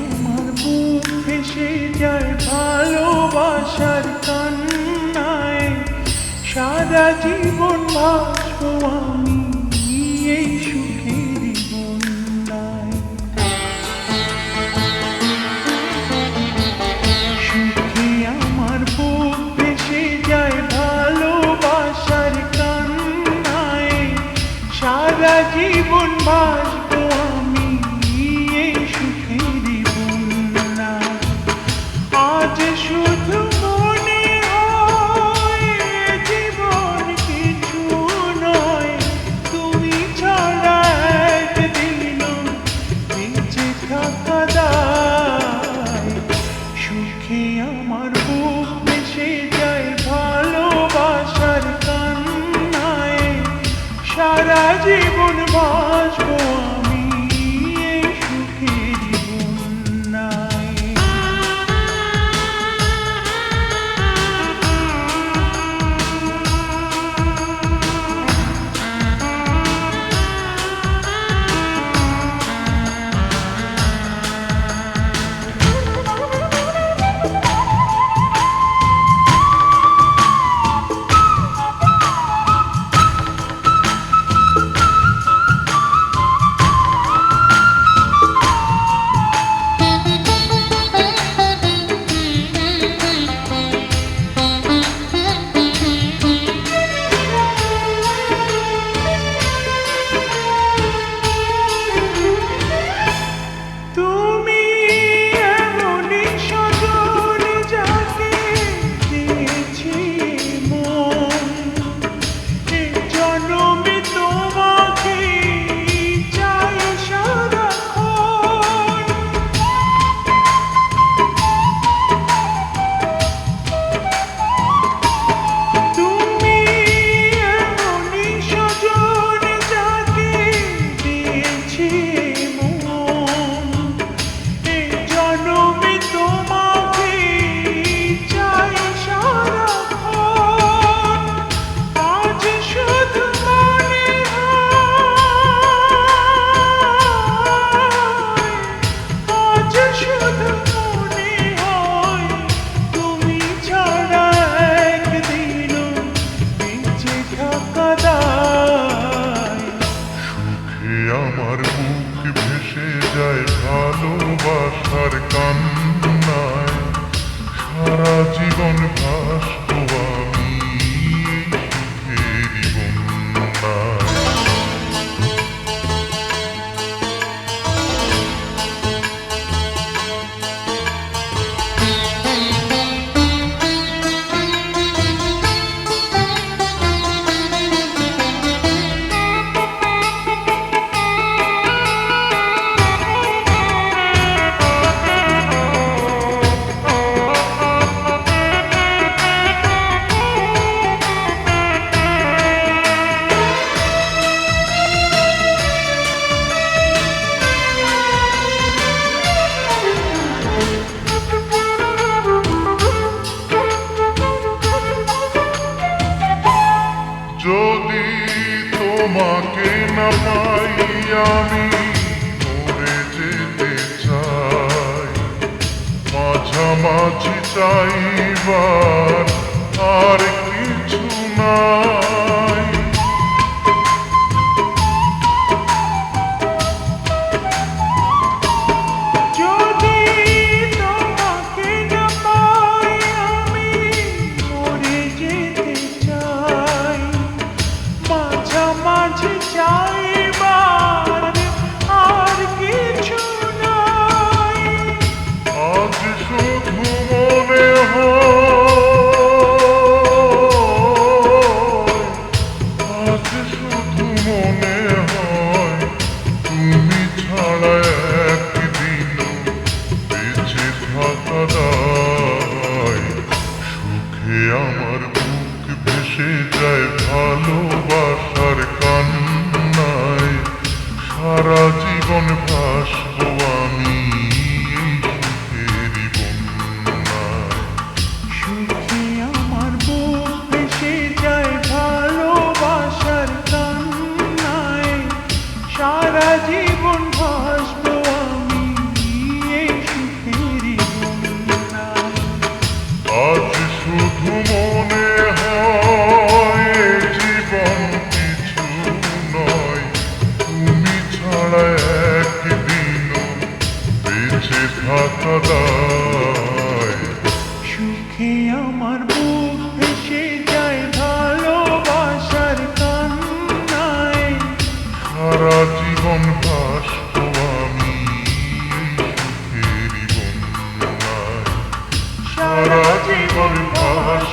আমার বুক ভেসে যায় ভালোবাসার কান্নায়। সারা জীবন বাসব আমি এই সুখের বন্যায় সুখে আমার বুক ভেসে যায় ভালোবাসার কান্নায়। সারা জীবন বাসব যায় ভালোবাসার কান্নায়। সারা জীবন ভাষা তোমাকে না পাই আমি মরে যেতে চাই। মাঝামাঝি চাইবার আর কিছু না জীবন ভাসব আমার বুক ভেসে যায় ভালোবাসার কান্নায়। সারা জীবন ভাসত আমি সারা জীবন ভাস